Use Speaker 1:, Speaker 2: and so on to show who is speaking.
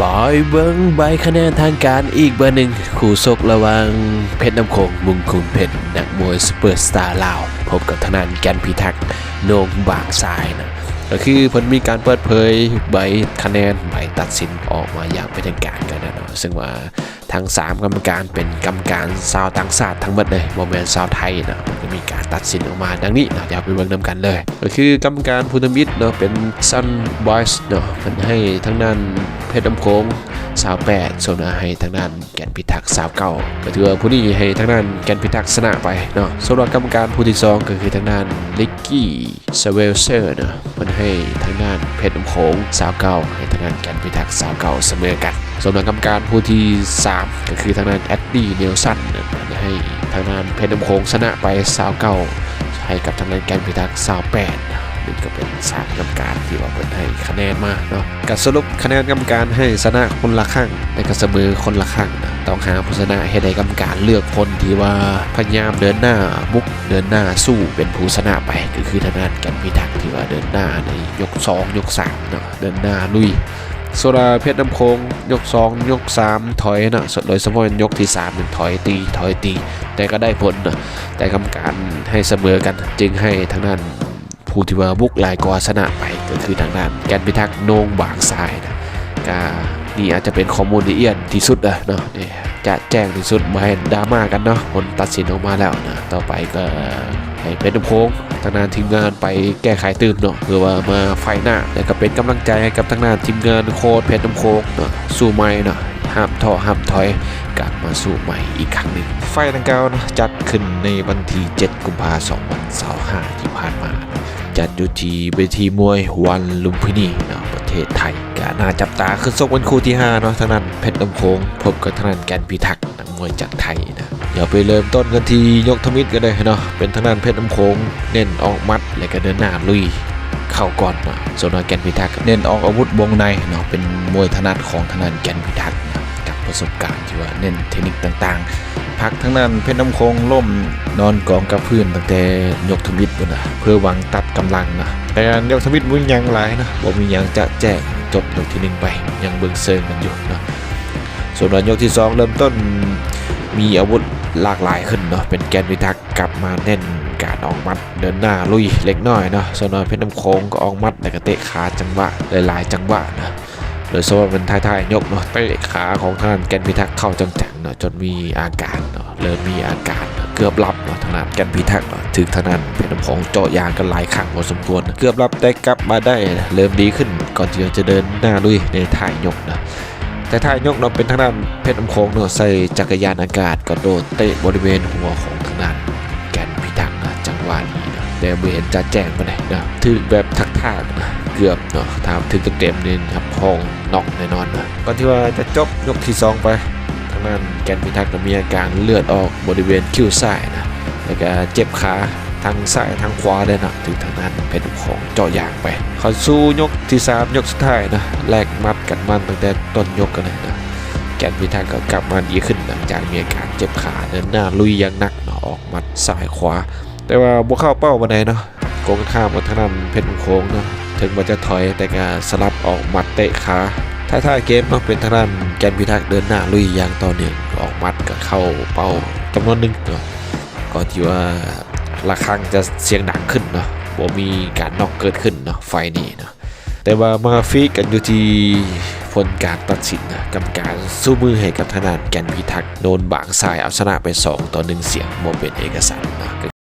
Speaker 1: ปอยเบิ้งใบคะแนนทางการอีกเบอร์หนึ่งคู่ซกระวัง เพชรน้ำโขงมุงคุณเพชรนักมวยสเปอร์สตาร์ลาว พบกับทางด้านแกนพิทักษ์โนงบางทรายนะก็คือเพิ่นมีการเปิดเผยใบคะแนนใบตัดสินออกมาอย่างเป็นทางการกันนะเนาะซึ่งว่าทั้ง 3 กรรมการเป็นกรรมการชาวต่างชาติทั้งหมดเลยโมเมนต์ชาวไทยนะก็มีการ ตัดสินออกมาดังนี้นะเดี๋ยวไปเบิ่งนำกันเลย ก็คือกรรมการพูนมิตรเนาะเป็นซันบอยส์เนาะเพิ่นให้ทั้งนั้นเพชรน้ำโขงสาวแปดส่วนให้ทางด้านแกนพิทักษ์สาวเก่าก็ถือว่าผู้นี้ให้ทางด้านแกนพิทักษ์ชนะไปเนาะส่วนกรรมการผู้ที่สองก็คือทางด้านลิกกี้สเวลเซอร์เนาะมันให้ทางด้านเพชรน้ำโขงสาวเก่าให้ทางด้านแกนพิทักษ์สาวเก่าเสมอกันส่วนกรรมการผู้ที่สามก็คือทางด้านแอดดี้เนลสันเนาะมันให้ ทางด้านเพชรน้ำโขงชนะไปสาวเก่าให้กับทางด้านแกนพิทักษ์สาวแปดนี่ก็เป็นสามกรรมการที่ว่าเปิดให้คะแนนมาเนาะการสรุปคะแนนกรรมการให้ชนะคนละข้างและก็เสมอคนละข้างนะต้องหาผู้ชนะให้ได้กรรมการเลือกคนที่ว่าพยายามเดินหน้าบุกเดินหน้าสู้เป็นผู้ชนะไปก็คือทางด้านแกนพิทักษ์ที่ว่าเดินหน้าในยกสองยกสามเนาะเดินหน้าลุย โซดาเพชรน้ำโคงยก 2 ยก 3 ถอยนะส่วนโดยสมอนยกที่3เป็นถอยตีถอยตี แต่ก็ได้ผลนะแต่กรรมการให้เสมอกันจึงให้ทางด้านผู้ที่ว่าบุกลายกวาชนะไปก็คือทางด้านแกนพิทักษ์นงบางทรายนะกา นี่อาจจะเป็นข้อมูลที่เอียนที่สุดนะเนาะนี่จะแจ้งที่สุดมาให้ดราม่ากันเนาะผลตัดสินออกมาแล้วนะต่อไปก็ให้เพชรน้ำโคงทางด้านทีมงานไปแก้ไขตื่มเนาะเพื่อว่ามาไฟหน้าแล้วก็เป็นกำลังใจให้กับทางด้านทีมงานโค้ชเพชรน้ำโคกเนาะสู้ใหม่เนาะห้ามท้อห้ามถอยกลับมาสู้ใหม่อีกครั้งหนึ่งไฟดังกล่าวนะจัดขึ้นในวันที่ 7 กุมภาพันธ์2025ที่ผ่านมา จัดอยู่ที่เวทีมวยวันลุมพินีเนาะประเทศไทย น่าจับตาขึ้นซกวันคู่ที่5เนาะทางด้นเพชรน้ำโคงพบกับทางด้นแกนพิทักษ์นักมวยจากไทยนะเดี๋ยวไปเริ่มต้นกันที่ยกทมิตกันเลยเนาะเป็นทางด้นเพชรน้ำโขงเน้นออกมัดแล้วก็เดินหน้าลุยเข้าก่อนเนาะส่วนแกนพิทักษ์เน้นออกอาวุธวงในเนาะเป็นมวยถนัดของทางด้นแกนพิทักษ์กับประสบการณ์ที่ว่าเน้นเทคนิคต่างๆ พักทางด้นเพชรน้ำโขงล่มนอนกองกับพื้นตั้งแต่ยกทมิตพุ่นะเพื่อหวังตัดกำลังนะแต่ยกทมิตรมึงยังหลายนะบ่มียังจะแจ้ง จบยกที่หนึ่งไป ยังเบิงเซิงกันอยู่เนาะส่วนวันยกที่ 2 เริ่มต้นมีอาวุธหลากหลายขึ้นเนาะเป็นแกนพิทักษ์กลับมาเน้นการออกมัดเดินหน้าลุยเล็กน้อยเนาะส่วนน้อยเพชรน้ำโค้งก็ออกมัดแต่ก็เตะขาจังหวะหลายๆจังหวะนะโดยเฉพาะเป็นท้ายๆยกเนาะเตะขาของทางด้านแกนพิทักษ์เข้าจังๆเนาะจนมีอาการเนาะเริ่มมีอาการ เกือบหลับเนาะทางด้นแกนพิทักษ์เนาะถึงทางด้นเพชรน้ำโค้งเจาะยางกันหลายครั้งพอสมควร เกือบหลับแต่กลับมาได้เริ่มดีขึ้นก่อนที่จะเดินหน้าลุยในท้ายยกนะแต่ท้ายยกเนาะเป็นทางด้านเพชรน้ำโคงเนาะใส่จักรยานอากาศก็โดนเตะบริเวณหัวของทางด้านแกนพิทักษ์นะจังหวะนี้นะแต่ไม่เห็นจะแจ้งมาไหนนะถึงแบบทักทากนะเกือบเนาะถามถึงเต็มๆเนี่ยครับพองน็อกแน่นอนนะก่อนที่ว่าจะจบยกที่สองไปางด้านแกนพิทักษ์มีอาการเลือดออกบริเวณคิ้วซ้ายนะแล้วก็เจ็บขาทางซ้ายทางขวาเลยนะถึงทางด้นเพชรน้ำโของเจาะยางไปเขาสู้ยกที่สามยกสุดท้ายนะแลกมัดกันมันตั้งแต่ต้นยกกันเลยนะแกนพิทักษ์ก็กลับมาดีขึ้นหลังจากมีอาการเจ็บขาเดินหน้าลุยอยังหนักนะออกมัดซ้ายขวา แต่ว่าบ่เข้าเป้าบันไดเนาะโกงข้ามมาทางนั้นเพชรมงโค้งเนาะถึงมันจะถอยแต่ก็สลับออกมัดเตะขา ท้ายๆเกมเนาะเป็นทางด้านแกนพิทักษ์เดินหน้าลุยอย่างต่อเนื่องออกมัดก็เข้าเป้าจำนวนหนึ่งเนาะก่อนที่ว่าระฆังจะเสียงดังขึ้นเนาะบ่มีการนอกเกิดขึ้นเนาะไฟนี้เนาะแต่ว่ามาฟีกันอยู่ที่ผลการตัดสินนะกรรมการสู้มือให้กับทางด้านแกนพิทักษ์โดนบางสายเอาชนะไป 2 ต่อ 1 เสียงโมเป็นเอกสารนะก็